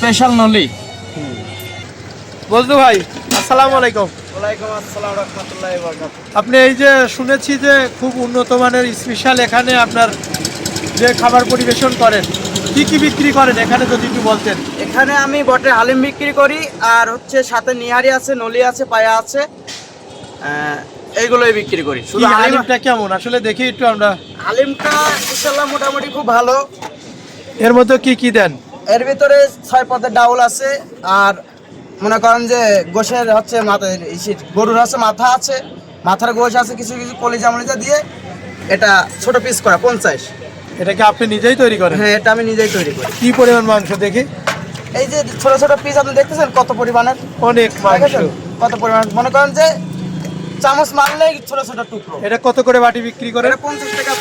Special নলি। বজলু ভাই আসসালামু আলাইকুম। ওয়ালাইকুম আসসালাম রহমতুল্লাহ আপনি এই যে শুনেছি যে খুব উন্নত মানের স্পেশাল এখানে আপনার যে খাবার পরিবেশন করেন কি কি বিক্রি করেন? এখানে যদি একটু বলতেন। এখানে আমি বটে হালিম বিক্রি করি আর হচ্ছে সাথে নিহারি আছে নলি আছে পায়া আছে এইগুলোই বিক্রি করি। শুধু হালিম হালিমটা কেমন? আসলে দেখি একটু আমরা। হালিমটা ইনশাল্লাহ মোটামুটি খুব ভালো। এর মধ্যে কি কি দেন? এর ভিতরে ছয় পদের ডাউল আছে আর মনে করেন যে গোশের হচ্ছে মাথা গরুর হচ্ছে মাথা আছে মাথার গোশ আছে কিছু কিছু কলিজা মলিজা দিয়ে এটা ছোট পিস করা পঞ্চাশ। এটা কি আপনি নিজেই তৈরি করেন? হ্যাঁ এটা আমি নিজেই তৈরি করি। কি পরিমাণ মাংস দেখি? এই যে ছোট ছোট পিস আপনি দেখতেছেন কত পরিমাণের? অনেক মাংস। কত পরিমাণ? মনে করেন যে চামচ মারলেই ছোট ছোট টুকরো। এটা কত করে বাটি বিক্রি করে? পঞ্চাশ টাকা।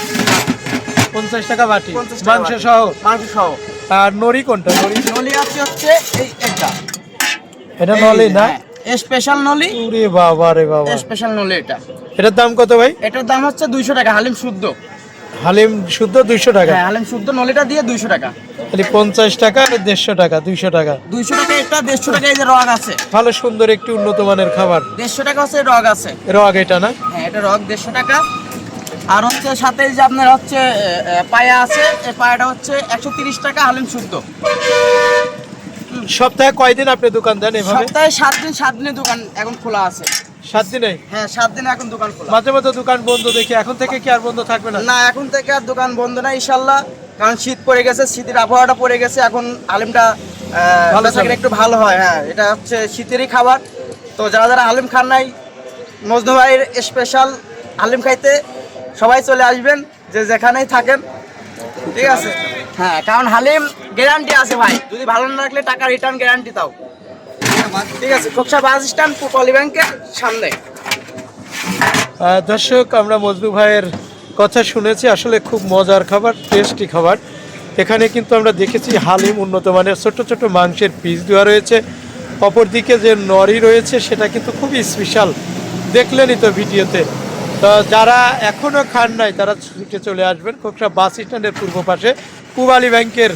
পঞ্চাশ টাকা বাটি। 50 টাকা মাংস সহ? মাংস সহ। আর নড়ি কোনটা? নড়ি। নলি আছে হচ্ছে এই একটা। এটা নলি না? স্পেশাল নলি। ওরে বাবা রে বাবা। স্পেশাল নলি এটা। এটার দাম কত ভাই? এটার দাম হচ্ছে দুইশো টাকা হালিম শুদ্ধ। হালিম শুদ্ধ দুইশো টাকা? হ্যাঁ হালিম শুদ্ধ নলিটা দিয়ে দুইশো টাকা। খালি পঞ্চাশ টাকা আর দেড়শো টাকা দুইশো টাকা। দুইশো টাকা এটা দেড়শো টাকা এই যে রগ আছে। ভালো সুন্দর একটি উন্নত মানের খাবার। দেড়শো টাকা হচ্ছে রগ আছে। রগ এটা না? হ্যাঁ এটা রগ দেড়শো টাকা। আর হচ্ছে সাথে যে আপনার হচ্ছে পায়া আছে এই পায়াটা হচ্ছে একশো তিরিশ টাকা হালিম শুদ্ধ সপ্তাহে কয়দিন আপনি দোকান দেন এভাবে? সপ্তাহে সাত দিন সাত দিনে দোকান এখন খোলা আছে। সাত দিনে? হ্যাঁ সাত দিনে এখন দোকান খোলা। মাঝে মাঝে দোকান বন্ধ দেখি এখন থেকে কি আর বন্ধ থাকবে না? না এখন থেকে আর দোকান বন্ধ না ইনশাল্লাহ কারণ শীত পড়ে গেছে শীতের আবহাওয়াটা পড়ে গেছে এখন আলিমটা ভালো ভালো একটু ভালো হয় হ্যাঁ এটা হচ্ছে শীতেরই খাবার। তো যারা যারা আলিম খান নাই মজনু ভাইয়ের স্পেশাল আলিম খাইতে সবাই চলে আসবেন, যে যেখানেই থাকেন। ঠিক আছে? হ্যাঁ কারণ হালিম গ্যারান্টি আছে ভাই। যদি ভালো না রাখলে টাকা রিটার্ন গ্যারান্টি তাও ঠিক আছে? খোকসা বাস স্ট্যান্ড পলি ব্যাংকের সামনে। দর্শক, আমরা মজনু ভাইয়ের কথা শুনেছি। আসলে খুব মজার খাবার টেস্টি খাবার। এখানে কিন্তু আমরা দেখেছি হালিম উন্নত মানের ছোট ছোট মাংসের পিস দেওয়া রয়েছে। অপরদিকে যে নরি রয়েছে, সেটা কিন্তু খুবই স্পেশাল দেখলেনই তো ভিডিওতে। তো যারা এখনও খান নাই তারা ছুটে চলে আসবেন খোকসা বাস স্ট্যান্ডের পূর্ব পাশে পুবালি ব্যাংকের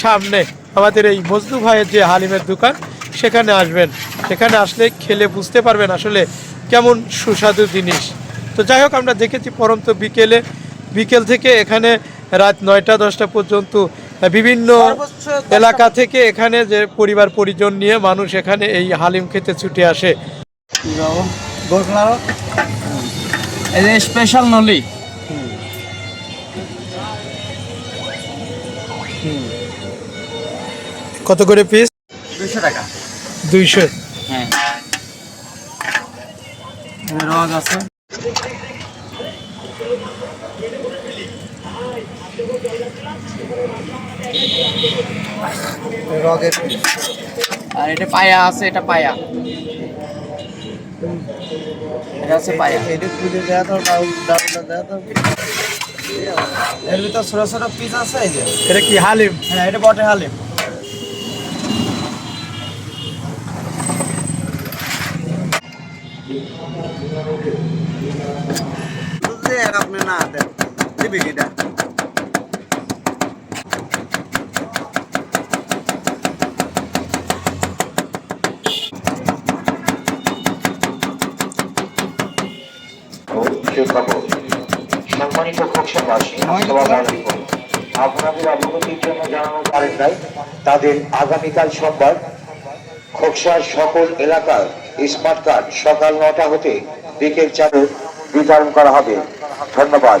সামনে। আমাদের এই মজদু ভাইয়ের যে হালিমের দোকান সেখানে আসবেন। সেখানে আসলে খেলে বুঝতে পারবেন আসলে কেমন সুস্বাদু জিনিস। তো যাই হোক আমরা দেখেছি পরন্ত বিকেলে বিকেল থেকে এখানে রাত নয়টা দশটা পর্যন্ত বিভিন্ন এলাকা থেকে এখানে যে পরিবার পরিজন নিয়ে মানুষ এখানে এই হালিম খেতে ছুটে আসে। এই যে স্পেশাল নলি। কত করে পিস দুশো টাকা। দুইশো। হ্যাঁ। রগ আছে। রগের আর এটা পায়া আছে এটা পায়া। এটা আছে পায়া। এটা খুলে দেওয়া তো ডাউনটা দেওয়া তো। এর ভিতর ছোট ছোট পিস আছে এই যে। এটা কি হালিম? হ্যাঁ এটা বটে হালিম। আপনি না দেন। দিবি কিটা সুখবর সম্মানিত আসসালামু আপনাদের অবগতির জন্য জানানো পারেন নাই। তাদের আগামীকাল সোমবার খোকসার সকল এলাকার স্মার্ট কার্ড সকাল নটা হতে বিকেল চারে বিতরণ করা হবে। ধন্যবাদ।